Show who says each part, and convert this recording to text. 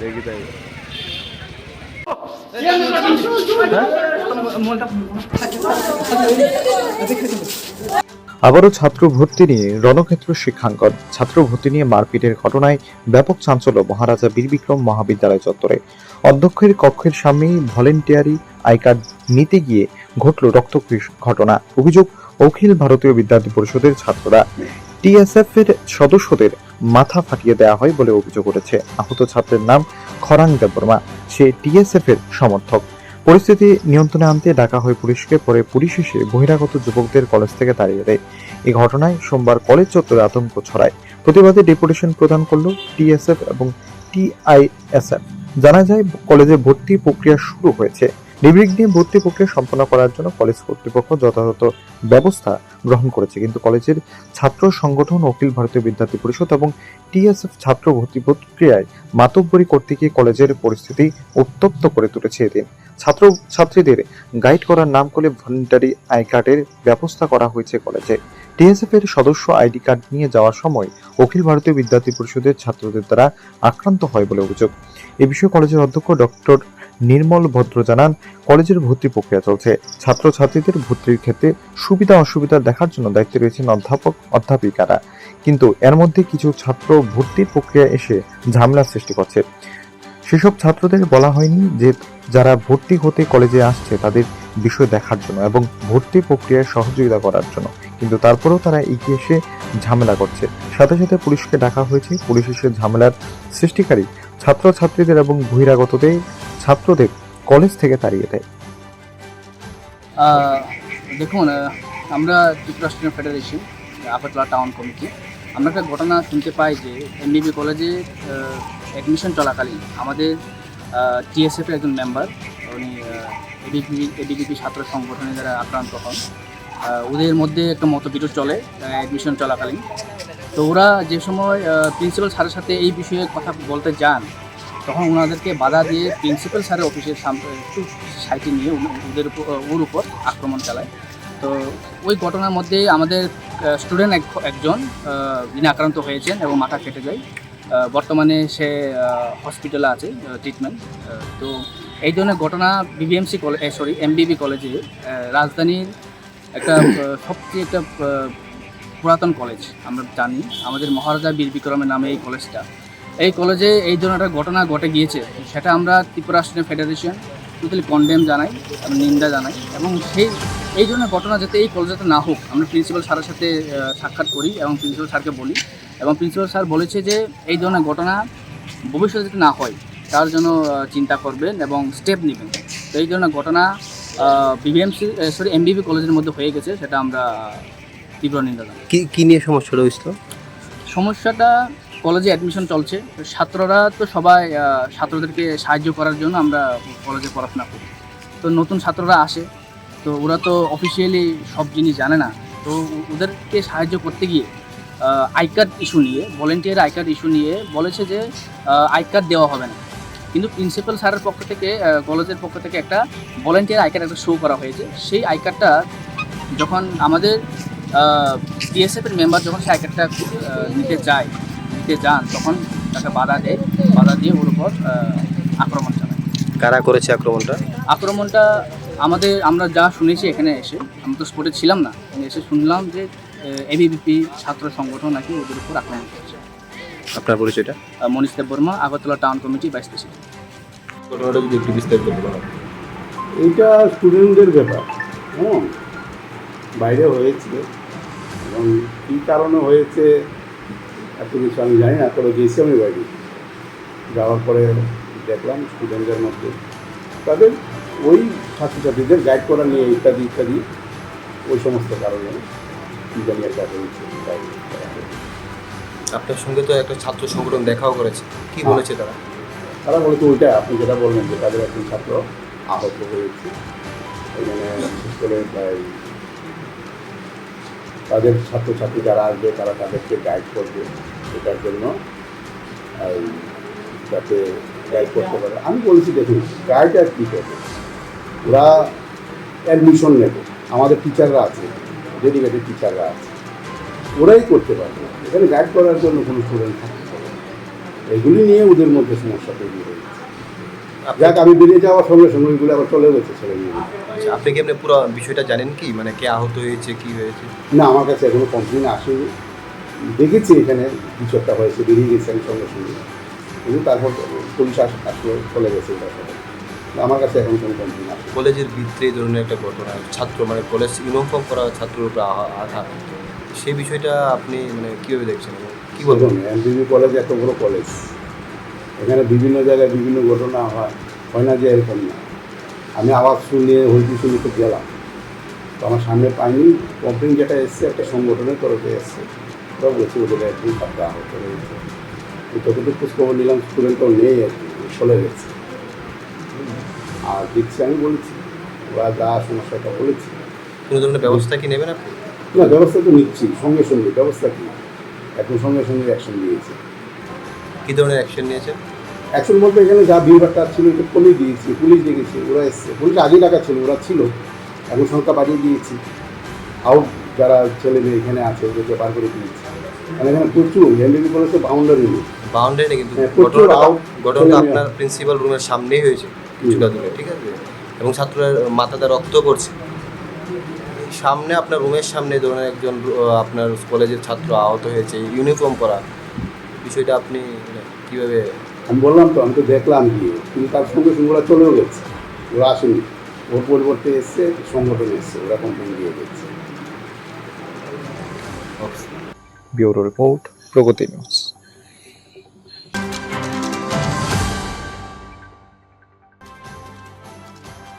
Speaker 1: দেখি তাই
Speaker 2: আবারও ছাত্র ভর্তি নিয়ে রণক্ষেত্র শিক্ষাঙ্গন। ছাত্র ভর্তি নিয়ে মারপিটের ঘটনায় ব্যাপক চাঞ্চল্য, মহারাজা বীর বিক্রম মহাবিদ্যালয় চত্বরে। অধ্যক্ষের কক্ষের সামনেই ভলেন্টিয়ারি আই কার্ড নিতে গিয়ে ঘটল রক্তকৃষ ঘটনা, অভিযোগ অখিল ভারতীয় বিদ্যার্থী পরিষদের ছাত্ররা। টিএসএফ এর সদস্যদের মাথা ফাটিয়ে দেওয়া হয় বলে অভিযোগ উঠেছে। আহত ছাত্রের নাম খরাং দেববর্মা। সে টিএসএফ এর সমর্থক। পরিস্থিতি নিয়ন্ত্রণে আনতে ডাকা হয় পুলিশকে, পরে পুলিশ এসে বহিরাগত যুবকদের কলেজ থেকে তাড়িয়ে দেয়। এই ঘটনায় সোমবার কলেজ চত্বরে আতঙ্ক ছড়ায়। প্রতিবাদে ডেপুটেশন প্রদান করল টিএসএফ এবং টিআইএসএফ। জানা যায়, কলেজে ভর্তি প্রক্রিয়া শুরু হয়েছে। নির্বিঘ্নে নিয়ে ভর্তি প্রক্রিয়া সম্পন্ন করার জন্য কলেজ কর্তৃপক্ষ যথাযথ ব্যবস্থা গ্রহণ করেছে। কিন্তু কলেজের ছাত্র সংগঠন অখিল ভারতীয় বিদ্যার্থী পরিষদ এবং টিএসএফ ছাত্র ভর্তি প্রক্রিয়ায় মাতব্বরী করতে গিয়ে কলেজের পরিস্থিতি উত্তপ্ত করে তুলেছে এদিন। ছাত্র ছাত্রীদের গাইড করার নাম করে ভলেন্টারি আই কার্ডের ব্যবস্থা করা হয়েছে কলেজে। টিএসএফ এর সদস্য আইডি কার্ড নিয়ে যাওয়ার সময় অখিল ভারতীয় বিদ্যার্থী পরিষদের ছাত্রদের দ্বারা আক্রান্ত হয় বলে অভিযোগ। এ বিষয়ে কলেজের অধ্যক্ষ ডক্টর নির্মল ভদ্র জানান, কলেজের ভর্তি প্রক্রিয়া চলছে। ছাত্রছাত্রীদের ভর্তির ক্ষেত্রে সুবিধা অসুবিধা দেখার জন্য দায়িত্বে রয়েছেন অধ্যাপক, অধ্যাপিকারা। কিন্তু এর মধ্যে কিছু ছাত্র ভর্তির প্রক্রিয়া এসে ঝামেলা সৃষ্টি করছে। সেসব ছাত্রদের বলা হয়নি যে যারা ভর্তি হতে কলেজে আসছে তাদের বিষয় দেখার জন্য এবং ভর্তি প্রক্রিয়ায় সহযোগিতা করার জন্য। কিন্তু তারপরেও তারা এগিয়ে এসে ঝামেলা করছে। সাথে সাথে পুলিশকে ডাকা হয়েছে। পুলিশ এসে ঝামেলার সৃষ্টিকারী ছাত্রছাত্রীদের এবং বহিরাগতদের ছাত্রদের কলেজ থেকে তাড়িয়ে দেয়।
Speaker 3: দেখুন আমরা Tripura federation Agartala town committee আমরা একটা ঘটনা শুনতে পাই যে এমবিবি কলেজে অ্যাডমিশন চলাকালীন আমাদের টিএসএফ এর একজন মেম্বার উনি এডিপিপি ছাত্র সংগঠনে যারা আক্রান্ত হন ওদের মধ্যে একটা মতবিরোধ চলে অ্যাডমিশন চলাকালীন। তো ওরা যে সময় প্রিন্সিপাল স্যারের সাথে এই বিষয়ে কথা বলতে যান তখন ওনাদেরকে বাধা দিয়ে প্রিন্সিপাল স্যারের অফিসের একটু সাইটে নিয়ে ওদের ওর উপর আক্রমণ চালায়। তো ওই ঘটনার মধ্যে আমাদের স্টুডেন্ট একজন আহ, যিনি আক্রান্ত হয়েছেন এবং মাথা কেটে যায় বর্তমানে সে হসপিটালে আছে ট্রিটমেন্ট তো এই ধরনের ঘটনা বিবিএমসি কলেজ সরি এমবিবি কলেজে রাজধানীর একটা সবচেয়ে একটা পুরাতন কলেজ আমরা জানি, আমাদের মহারাজা বীর বিক্রমের নামে এই কলেজটা এই কলেজে এই ধরনের একটা ঘটনা ঘটে গিয়েছে, সেটা আমরা Tripura student federation totally condemn জানাই নিন্দা জানাই, এবং সেই, এই ধরনের ঘটনা যাতে এই কলেজেতে না হোক, আমরা প্রিন্সিপাল স্যারের সাথে সাক্ষাৎ করি, এবং প্রিন্সিপাল স্যারকে বলি, এবং প্রিন্সিপাল স্যার বলেছে যে এই ধরনের ঘটনা ভবিষ্যতে যাতে না হয়, তার জন্য চিন্তা করবেন এবং স্টেপ নেবেন। তো এই ধরনের ঘটনা বিবিএমসি সরি এমবিবি কলেজের মধ্যে হয়ে গেছে, সেটা আমরা তীব্র নিন্দা
Speaker 1: কি কি নিয়ে সমস্যা হয়েছিল
Speaker 3: সমস্যাটা কলেজে অ্যাডমিশন চলছে। ছাত্ররা তো সবাই ছাত্রদেরকে সাহায্য করার জন্য আমরা কলেজে পড়াশোনা করি। তো নতুন ছাত্ররা আসে তো ওরা তো অফিসিয়ালি সব জিনিস জানে না। তো ওদেরকে সাহায্য করতে গিয়ে আই কার্ড ইস্যু নিয়ে ভলেন্টিয়ার আই কার্ড ইস্যু নিয়ে বলেছে যে আই কার্ড দেওয়া হবে না। কিন্তু প্রিন্সিপাল স্যারের পক্ষ থেকে কলেজের পক্ষ থেকে একটা ভলেন্টিয়ার আই কার্ড একটা শো করা হয়েছে। সেই আই কার্ডটা যখন আমাদের টিএসএফ এর মেম্বার যখন সেই আই নিতে যায় নিতে যান তখন তাকে বাধা দেয় বাধা দিয়ে ওর উপর আক্রমণ চালায়।
Speaker 1: কারা করেছে আক্রমণটা?
Speaker 3: আক্রমণটা আমাদের আমরা যা শুনেছি এখানে এসে আমি তো স্পটে ছিলাম না আমি এসে শুনলাম যে এবিবিপি ছাত্র সংগঠন নাকি ওদের উপর আক্রমণ করেছে।
Speaker 1: আপনার পরিচয়টা?
Speaker 3: Manish Dev Barma Agartala town committee vice president.
Speaker 1: ঘটনাটা যদি একটু বিস্তারিত বলা
Speaker 4: এইটা স্টুডেন্টদের ব্যাপার হ্যাঁ? বাইরে হয়েছে। এবং কী কারণে হয়েছে এত কিছু আমি জানি না তবে গেছি আমি বাইরে। যাওয়ার পরে দেখলাম স্টুডেন্টদের মধ্যে। তাদের ওই ছাত্রছাত্রীদের গাইড করা নিয়ে ইত্যাদি ইত্যাদি ওই সমস্ত কারণে কী জানি একটা হয়েছে।
Speaker 1: আপনার সঙ্গে তো একটা ছাত্র সংগঠন দেখাও করেছে। কি বলেছে তারা?
Speaker 4: তারা বলতো ওইটা আপনি যেটা বললেন যে তাদের একজন ছাত্র আহত হয়েছে। এখানে বিশেষ করে প্রায় তাদের ছাত্রছাত্রী যারা আসবে, তারা তাদেরকে গাইড করবে এটার জন্য। যাতে গাইড করতে পারে। আমি বলেছি, দেখুন গাইড আর কী করবে? ওরা অ্যাডমিশন নেবে। আমাদের টিচাররা আছে ডেডিকেটেড টিচাররা আছে। ওরাই করতে পারবে। এখানে গাইড করার জন্য কোনো স্টুডেন্ট থাকতে পারে এগুলি নিয়ে ওদের মধ্যে সমস্যা তৈরি হয়েছে যাক আমি বেরিয়ে যাওয়ার সঙ্গে সঙ্গে ওইগুলো আবার চলে গেছে ছেলে মেয়ে
Speaker 1: আচ্ছা, আপনি কি আপনি পুরো বিষয়টা জানেন কি? মানে কে আহত হয়েছে কি হয়েছে?
Speaker 4: না আমার কাছে এখনও কমপ্লেন আসেনি। দেখেছি এখানে কিছু একটা হয়েছে বেরিয়ে গেছে আমি সঙ্গে সঙ্গে। কিন্তু তারপর পুলিশ আস আসলো চলে গেছে সবাই আমার কাছে এখন কোনো কমপ্লেন আসে
Speaker 1: কলেজের ভিতরে এই ধরনের একটা ঘটনা ছাত্র মানে কলেজ ইউনিফর্ম করা ছাত্রের উপরে আঘা- আঘাত। সেই বিষয়টা আপনি মানে কীভাবে দেখছেন? কি বলবেন?
Speaker 4: এমবিবি কলেজ এত বড় কলেজ। এখানে বিভিন্ন জায়গায় বিভিন্ন ঘটনা হয়। হয় না যে এরকম না। আমি আওয়াজ শুনিয়ে হইতে শুনিতে গেলাম। তো আমার সামনে পাইনি। কমপ্লেন যেটা এসছে একটা সংগঠনের তরফে এসছে। ওরা বলছে ওদের একজন ছাত্র আহত হয়েছে তো যতটুকু খোঁজ খবর নিলাম স্টুডেন্টও নেই আর কি চলে গেছে। আর দেখছি আমি বলেছি ওরা যা সমস্যাটা বলেছি।
Speaker 1: কোনো ধরনের ব্যবস্থা কি নেবেন আপনি?
Speaker 4: না ব্যবস্থা তো নিচ্ছি সঙ্গে সঙ্গে ব্যবস্থা কি? এখন সঙ্গে সঙ্গে অ্যাকশন নিয়েছে।
Speaker 1: কী ধরনের অ্যাকশন নিয়েছেন?
Speaker 4: অ্যাকশন বলতে এখানে যা ভিড়ভাড়টা ছিল এটা কমিয়ে দিয়েছি পুলিশ ডেকেছি ওরা এসছে। পুলিশ আগে ডাকা ছিল ওরা ছিল এখন সংখ্যা বাড়িয়ে দিয়েছি। আউট যারা ছেলে মেয়ে এখানে আছে ওদেরকে বার করে দিয়েছি। মানে এখানে প্রচুর এমবিবি কলেজে বাউন্ডারি নেই।
Speaker 1: বাউন্ডারি কিন্তু
Speaker 4: হ্যাঁ,
Speaker 1: ঘটনাটা ঘটনাটা আপনার প্রিন্সিপাল রুমের সামনেই হয়েছে কিছুটা দূরে ঠিক আছে? এবং ছাত্রের মাথাতে রক্ত পড়ছে। সামনে আপনার রুমের সামনে এই ধরনের একজন আপনার কলেজের ছাত্র আহত হয়েছে ইউনিফর্ম করা বিষয়টা আপনি কীভাবে
Speaker 4: আমি বললাম তো, আমি তো দেখলাম গিয়ে কিন্তু তার সঙ্গে সঙ্গে ওরা চলেও গেছে। ওরা আসেনি। ওর পরিবর্তে এসছে, সংগঠন এসছে, ওরা কমপ্লেন দিয়ে গেছে।
Speaker 2: ব্যুরো রিপোর্ট প্রগতি নিউজ